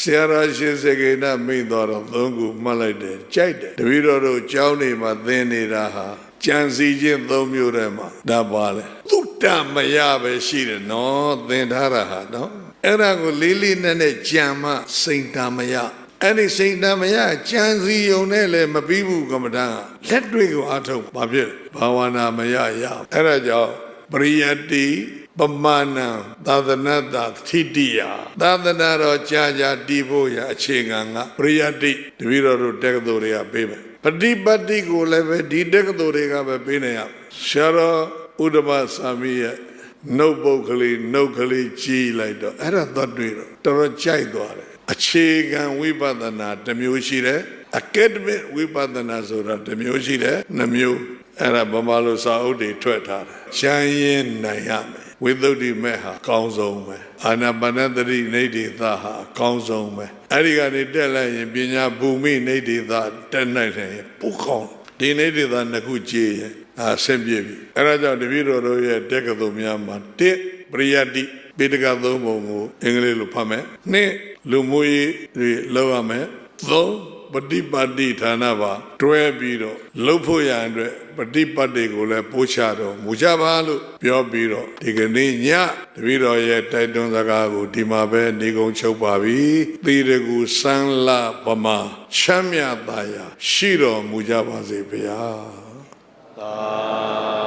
ဆရာတော်ရှင်စေကေနမိန်တော်တော့သုံးခုမှတ်လိုက်တယ်ကြိုက်တယ်တပည့်တော်တို့ကျောင်းနေမှာသင်နေတာဟာကြံစည်ခြင်းသုံးမျိုးထဲမှာဒါပါလေသုတ္တမယပဲရှိတယ်နော်သင်ထားတာဟာနော်အဲ့ဒါကိုလေးလေးနက်နက်ကြံမှစိန်တမယအဲ့ဒီစိန်တမယကြံစည်ုံနဲ့လည်းမပြီးဘူးကမ္မဋ္ဌာန်းကလက်တွေကိုအားထုတ်ဘာဖြစ်လဲဘာဝနာမယရအဲ့ဒါကြောင့်ပရိယတ္တိ ပမာဏံသာသနတာထိတိယသာသနာတော်ကြာကြာတည်ဖို့ရအခြေခံကပရိယတ္တိတပည့်တော်တို့တက္ကသိုလ်တွေကပေးမယ်ပฏิပတ်တိကိုလည်းပဲဒီတက္ကသိုလ်တွေကပဲပေးနေရဆရာတော်ဥဒ္ဓမသာမီးရဲ့နှုတ်ပုတ်ကလေးနှုတ်ကလေးကြီးလိုက်တော့အဲ့ဒါသွားတွေ့တော့တော်တော်ကြိုက်သွားတယ်အခြေခံဝိပဿနာတစ်မျိုးရှိတယ် academic ဝိပဿနာဆိုတာတစ်မျိုးရှိတယ်နှစ်မျိုး အဲ့ဒါဗမာလိုစာအုပ်တွေထွက်ထားတယ်။ရှမ်းရင်နိုင်ရမယ်။ဝိသုဒ္ဓိမဲ့ဟာအကောင်းဆုံးပဲ။အာနာပါနသတိနေတိသဟာအကောင်းဆုံးပဲ။အဲ့ဒီကနေတက်လိုက်ရင်ပညာဘူမိနေတိသတက်နိုင်တယ်ပုကောင်းဒီနေတိသနှစ်ခုကြည့်ရင်အာဆင်ပြေပြီ။အဲ့ဒါကြောင့်တပည့်တော်တို့ရဲ့တက္ကသိုလ်များမှာတစ်ပရိယတ္တိပိဋကသုံးပုံကိုအင်္ဂလိပ်လိုဖတ်မယ်။နှစ်လူမှုရေးတွေလောက်ရမယ်။သုံး ပฏิပတ်တိဌာနပါတွဲပြီးတော့လှုပ်ဖို့ရန်အတွက်ပฏิပတ်တွေကိုလည်းပို့ချတော့မူကြပါလို့ပြောပြီးတော့ဒီကနေ့ညတပည့်တော်ရဲ့တိုက်တွန်းစကားကိုဒီမှာပဲနေကုန်ချုပ်ပါပြီသီရကူစမ်းလာပမာချမ်းမြတ်သားရာရှိတော်မူကြပါစေဗျာသာ